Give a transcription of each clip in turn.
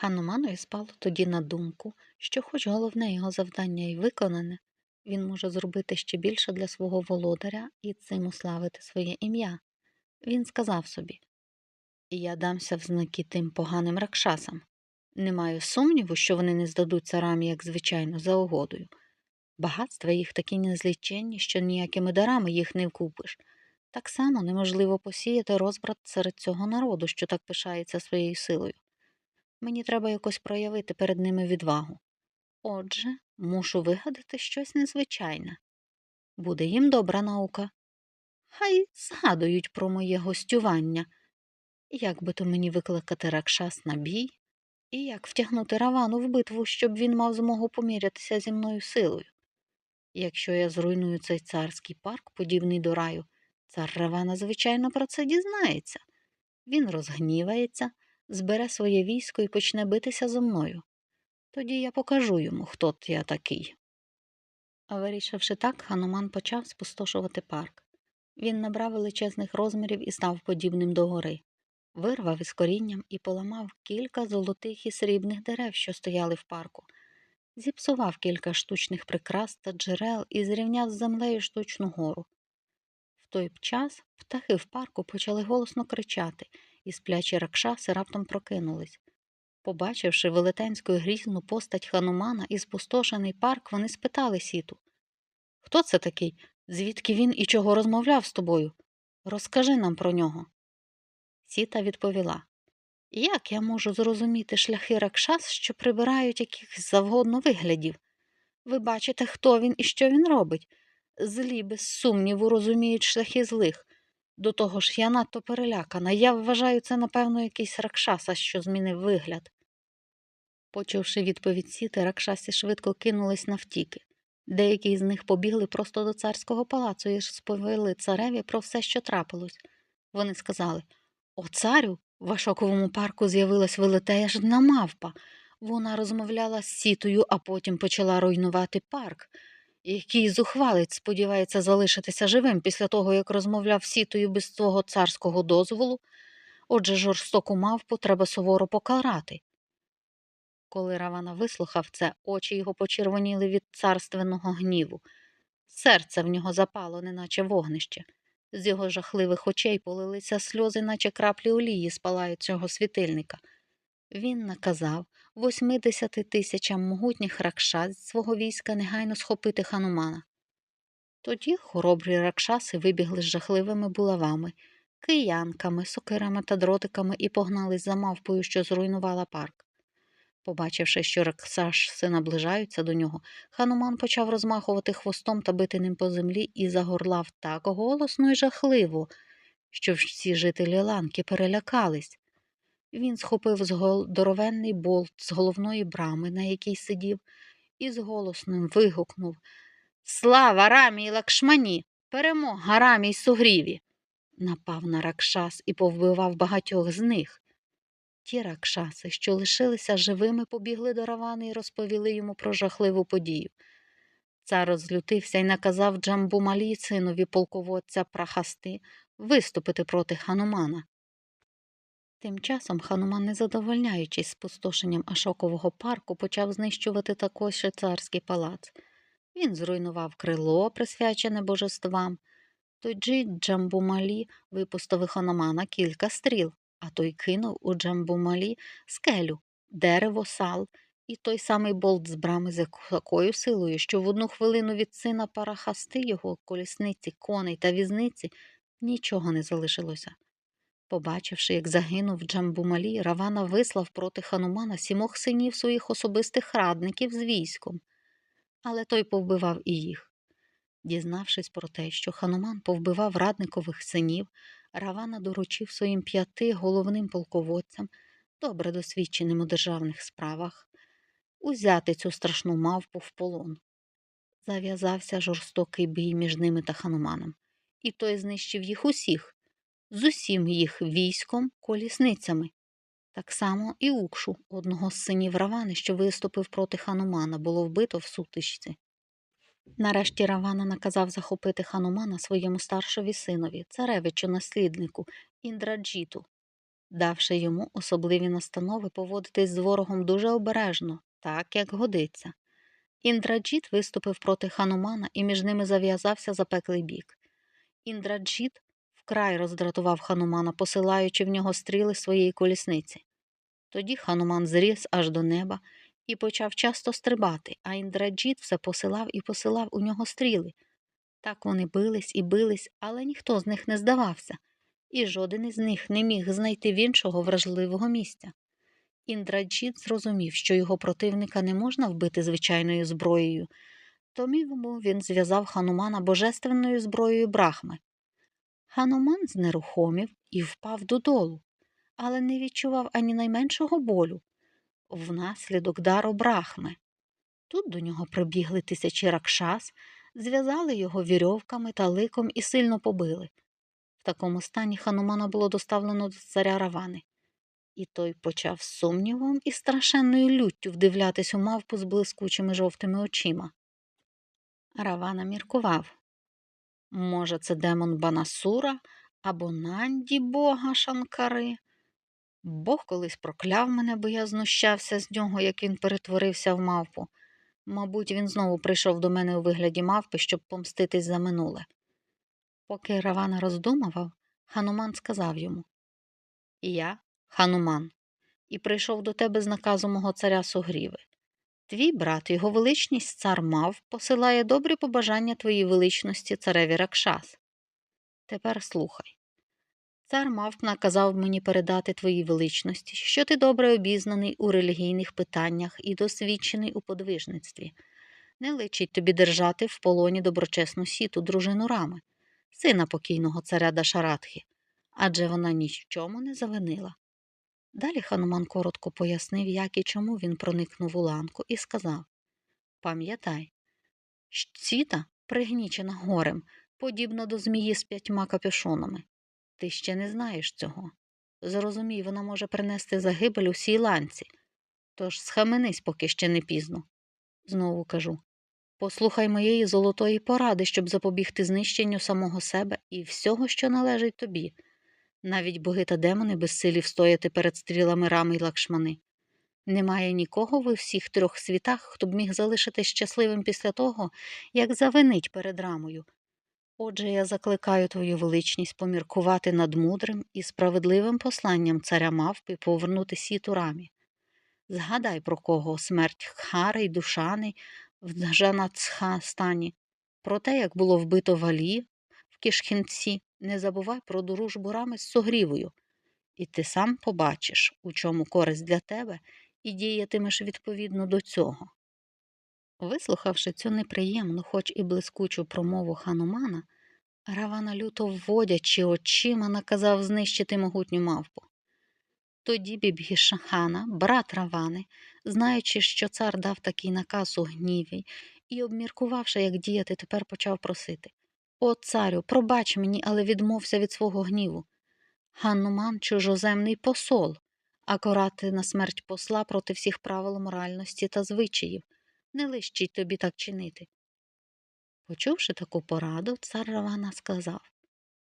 Хануманові спало тоді на думку, що, хоч головне його завдання й виконане, він може зробити ще більше для свого володаря і цим уславити своє ім'я. Він сказав собі Я дамся в знаки тим поганим ракшасам. Не маю сумніву, що вони не здадуться рамі, як звичайно, за угодою. Багатства їх такі незліченні, що ніякими дарами їх не вкупиш. Так само неможливо посіяти розбрат серед цього народу, що так пишається своєю силою. Мені треба якось проявити перед ними відвагу. Отже, мушу вигадати щось незвичайне. Буде їм добра наука. Хай згадують про моє гостювання, як би то мені викликати ракшас на бій, і як втягнути равану в битву, щоб він мав змогу помірятися зі мною силою. Якщо я зруйную цей царський парк, подібний до раю, цар Равана, звичайно, про це дізнається. Він розгнівається, збере своє військо і почне битися зо мною. Тоді я покажу йому, хто я такий. А вирішивши так, Хануман почав спустошувати парк. Він набрав величезних розмірів і став подібним до гори, вирвав із корінням і поламав кілька золотих і срібних дерев, що стояли в парку, зіпсував кілька штучних прикрас та джерел і зрівняв з землею штучну гору. В той час птахи в парку почали голосно кричати, і сплячі ракшаси раптом прокинулись. Побачивши велетенську грізну постать ханумана і спустошений парк, вони спитали сіту Хто це такий? Звідки він і чого розмовляв з тобою? Розкажи нам про нього. Сіта відповіла Як я можу зрозуміти шляхи ракшас, що прибирають якихось завгодно виглядів? Ви бачите, хто він і що він робить. Злі, без сумніву, розуміють шляхи злих. До того ж, я надто перелякана. Я вважаю це, напевно, якийсь ракшаса, що змінив вигляд. Почувши відповідь сіти, ракшасі швидко кинулись навтіки. Деякі з них побігли просто до царського палацу і сповіли цареві про все, що трапилось. Вони сказали О, царю, в Ашоковому парку з'явилась велетежна мавпа. Вона розмовляла з сітою, а потім почала руйнувати парк. Який зухвалець сподівається залишитися живим після того, як розмовляв сітою без свого царського дозволу. Отже, жорстоку мавпу треба суворо покарати. Коли Равана вислухав це, очі його почервоніли від царственного гніву. Серце в нього запало, неначе вогнище. З його жахливих очей полилися сльози, наче краплі олії з палаючого світильника. Він наказав восьмидесяти тисячам могутніх ракшас з свого війська негайно схопити ханумана. Тоді хоробрі ракшаси вибігли з жахливими булавами, киянками, сокирами та дротиками і погнались за мавпою, що зруйнувала парк. Побачивши, що раксашси наближаються до нього, хануман почав розмахувати хвостом та бити ним по землі і загорлав так голосно і жахливо, що всі жителі ланки перелякались. Він схопив здоровенний болт з головної брами, на якій сидів, і з голосним вигукнув Слава рамі лакшмані! Перемога рамі сугріві! Напав на ракшас і повбивав багатьох з них. Ті ракшаси, що лишилися живими, побігли до Равани і розповіли йому про жахливу подію. Цар розлютився і наказав Джамбумалі, синові полководця Прахасти, виступити проти ханумана. Тим часом хануман, не задовольняючись спустошенням Ашокового парку, почав знищувати також царський палац. Він зруйнував крило, присвячене божествам. Тоді Джамбумалі випустив ханумана кілька стріл, а той кинув у Джамбумалі скелю, дерево, сал, і той самий болт з брами з такою силою, що в одну хвилину від сина парахасти його колісниці, коней та візниці нічого не залишилося. Побачивши, як загинув Джамбумалі, Равана вислав проти ханумана сімох синів своїх особистих радників з військом, але той повбивав і їх. Дізнавшись про те, що хануман повбивав радникових синів, Равана доручив своїм п'яти головним полководцям, добре досвідченим у державних справах, узяти цю страшну мавпу в полон. Зав'язався жорстокий бій між ними та хануманом, і той знищив їх усіх з усім їх військом, колісницями. Так само і Укшу, одного з синів Равани, що виступив проти ханумана, було вбито в сутичці. Нарешті Равана наказав захопити ханумана своєму старшові синові, царевичу насліднику Індраджіту. давши йому особливі настанови поводитись з ворогом дуже обережно, так як годиться. Індраджіт виступив проти ханумана і між ними зав'язався запеклий бік. Індраджіт вкрай роздратував ханумана, посилаючи в нього стріли своєї колісниці. Тоді хануман зріс аж до неба і почав часто стрибати, а Індраджіт все посилав і посилав у нього стріли. Так вони бились і бились, але ніхто з них не здавався, і жоден із них не міг знайти в іншого вражливого місця. Індраджіт зрозумів, що його противника не можна вбити звичайною зброєю, тому він зв'язав ханумана божественною зброєю брахми. Хануман знерухомів і впав додолу, але не відчував ані найменшого болю внаслідок дару брахми. Тут до нього прибігли тисячі ракшас, зв'язали його вірьовками та ликом і сильно побили. В такому стані ханумана було доставлено до царя Равани, і той почав сумнівом і страшенною люттю вдивлятись у мавпу з блискучими жовтими очима. Равана міркував може, це демон Банасура або Нанді бога Шанкари. Бог колись прокляв мене, бо я знущався з нього, як він перетворився в мавпу. Мабуть, він знову прийшов до мене у вигляді мавпи, щоб помститись за минуле. Поки Равана роздумував, Хануман сказав йому Я, Хануман, і прийшов до тебе з наказу мого царя Сугріви. Твій брат, його величність цар мав, посилає добрі побажання твоїй величності, цареві Ракшас. Тепер слухай. Цар мавп наказав мені передати твоїй величності, що ти добре обізнаний у релігійних питаннях і досвідчений у подвижництві. Не личить тобі держати в полоні доброчесну сіту, дружину рами, сина покійного царя Дашаратхи, адже вона ні не завинила. Далі хануман коротко пояснив, як і чому він проникнув у ланку, і сказав Пам'ятай, сіта, пригнічена горем, подібна до змії з п'ятьма капюшонами. Ти ще не знаєш цього. Зрозумій, вона може принести загибель усій ланці. Тож схаменись, поки ще не пізно. Знову кажу послухай моєї золотої поради, щоб запобігти знищенню самого себе і всього, що належить тобі. Навіть боги та демони безсилі встояти перед стрілами рами й лакшмани. Немає нікого в всіх трьох світах, хто б міг залишитись щасливим після того, як завинить перед рамою, Отже, я закликаю твою величність поміркувати над мудрим і справедливим посланням царя мавпи повернути сіту рамі. Згадай, про кого смерть Хари й Душани в Жанацха-стані, про те, як було вбито валі в кишкінці, не забувай про дружбу рами з согрівою, і ти сам побачиш, у чому користь для тебе, і діятимеш відповідно до цього. Вислухавши цю неприємну, хоч і блискучу промову ханумана, Равана люто вводячи очима, наказав знищити могутню мавпу. Тоді Бібгішахана, брат Равани, знаючи, що цар дав такий наказ у гніві, і, обміркувавши, як діяти, тепер почав просити О, царю, пробач мені, але відмовся від свого гніву. Ганнуман чужоземний посол, а корати на смерть посла проти всіх правил моральності та звичаїв не лищить тобі так чинити. Почувши таку пораду, цар Равана сказав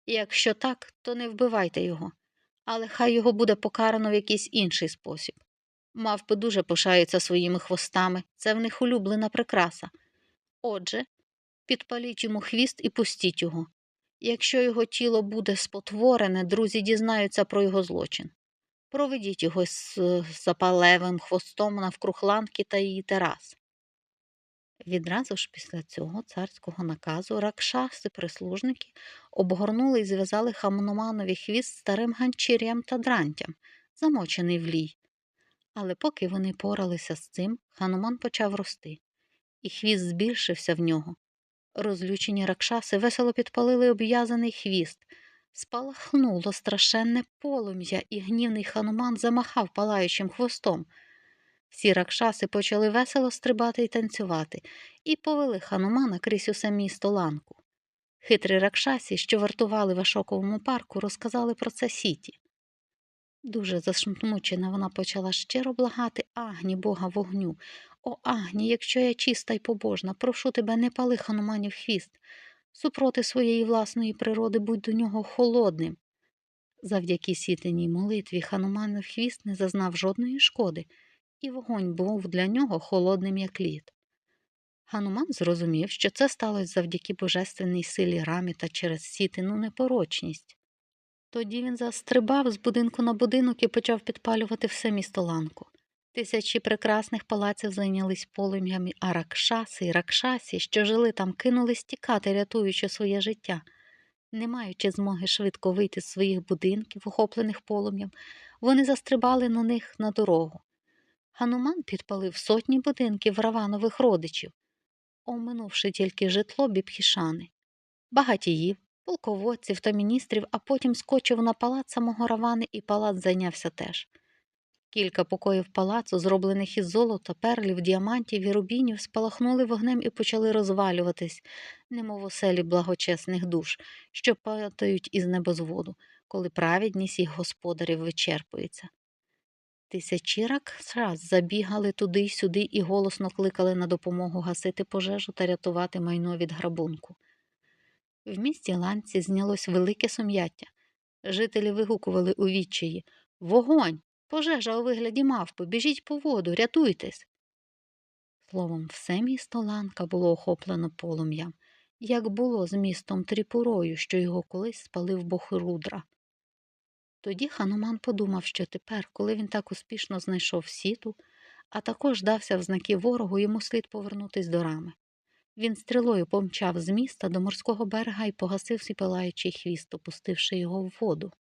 Якщо так, то не вбивайте його, але хай його буде покарано в якийсь інший спосіб. Мавпи дуже пишаються своїми хвостами, це в них улюблена прикраса. Отже, підпаліть йому хвіст і пустіть його. Якщо його тіло буде спотворене, друзі дізнаються про його злочин. Проведіть його з запалевим хвостом навкруг ланки та її терас. Відразу ж після цього царського наказу ракшаси прислужники обгорнули і зв'язали Хамноманові хвіст старим ганчір'ям та дрантям, замочений в лій. Але поки вони поралися з цим, хануман почав рости, і хвіст збільшився в нього. Розлючені ракшаси весело підпалили обв'язаний хвіст, спалахнуло страшенне полум'я, і гнівний хануман замахав палаючим хвостом. Всі ракшаси почали весело стрибати і танцювати, і повели ханумана крізь усе місто ланку. Хитрі ракшасі, що вартували в Ашоковому парку, розказали про це сіті. Дуже засмучена вона почала щиро благати Агні, бога вогню. О, Агні, якщо я чиста й побожна, прошу тебе, не пали хануманів хвіст. Супроти своєї власної природи будь до нього холодним. Завдяки сітиній молитві Хануманов хвіст не зазнав жодної шкоди, і вогонь був для нього холодним, як лід. Хануман зрозумів, що це сталося завдяки божественній силі рамі та через сітину непорочність. Тоді він застрибав з будинку на будинок і почав підпалювати все місто ланку. Тисячі прекрасних палаців зайнялись полум'ями, а ракшаси і ракшасі, що жили там, кинулись тікати, рятуючи своє життя. Не маючи змоги швидко вийти з своїх будинків, охоплених полум'ям, вони застрибали на них на дорогу. Гануман підпалив сотні будинків раванових родичів, оминувши тільки житло бібхішани, багатіїв, полководців та міністрів, а потім скочив на палац самого Равани, і палац зайнявся теж. Кілька покоїв палацу, зроблених із золота, перлів, діамантів і рубінів, спалахнули вогнем і почали розвалюватись, немов оселі благочесних душ, що падають із небозводу, коли праведність їх господарів вичерпується. Тисячі ракшас забігали туди й сюди і голосно кликали на допомогу гасити пожежу та рятувати майно від грабунку. В місті ланці знялось велике сум'яття. Жителі вигукували у відчаї Вогонь! Пожежа у вигляді мавпи, біжіть по воду, рятуйтесь. Словом, все місто Ланка було охоплено полум'ям, як було з містом Тріпурою, що його колись спалив Бохрудра. Тоді Хануман подумав, що тепер, коли він так успішно знайшов сіту, а також дався в знаки ворогу, йому слід повернутись до рами. Він стрілою помчав з міста до морського берега і погасив свій палаючий хвіст, опустивши його в воду.